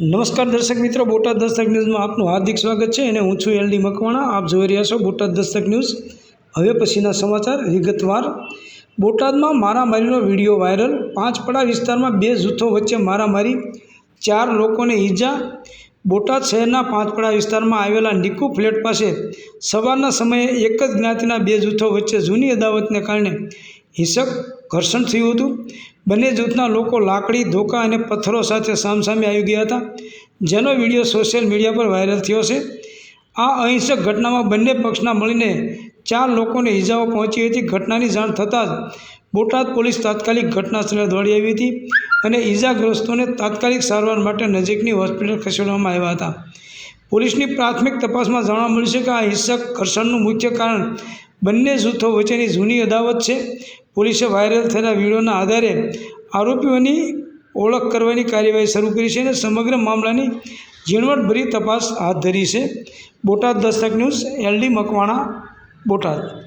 નમસ્કાર દર્શક મિત્રો, બોટાદ દસ્તક ન્યૂઝમાં આપનું હાર્દિક સ્વાગત છે અને હું છું એલડી મકવાણા. આપ જોઈ રહ્યા છો બોટાદ દસ્તક ન્યૂઝ. હવે પછીના સમાચાર વિગતવાર. બોટાદમાં મારામારીનો વીડિયો વાયરલ. પાંચપડા વિસ્તારમાં બે જૂથો વચ્ચે મારામારી. ચાર લોકોને ઈજા. બોટાદ શહેરના પાંચપડા વિસ્તારમાં આવેલા નિકુ ફ્લેટ પાસે સવારના સમયે એક જ જ્ઞાતિના બે જૂથો વચ્ચે જૂની અદાવતને કારણે હિંસક ઘર્ષણ થયું હતું. બંને જૂથના લોકો લાકડી, ધોકા અને પથ્થરો સાથે સામસામે આવી ગયા હતા. જેનો વીડિયો સોશિયલ મીડિયા પર વાયરલ થયો છે. આ અહિંસક ઘટનામાં બંને પક્ષના મળીને ચાર લોકોને ઈજાઓ પહોંચી હતી. ઘટનાની જાણ થતાં જ બોટાદ પોલીસ તાત્કાલિક ઘટના સ્થળે દોડી આવી હતી અને ઈજાગ્રસ્તોને તાત્કાલિક સારવાર માટે નજીકની હોસ્પિટલ ખસેડવામાં આવ્યા હતા. પોલીસની પ્રાથમિક તપાસમાં જાણવા મળ્યું છે કે આ હિંસક ઘર્ષણનું મુખ્ય કારણ બંને જૂથો વચ્ચેની જૂની અદાવત છે. પોલીસે વાયરલ થયેલા વિડીયોના આધારે આરોપીઓની ઓળખ કરવાની કાર્યવાહી શરૂ કરી છે અને સમગ્ર મામલાની ઝીણવટભરી તપાસ હાથ ધરી છે. Botad Dastak news, LD Makwana, Botad.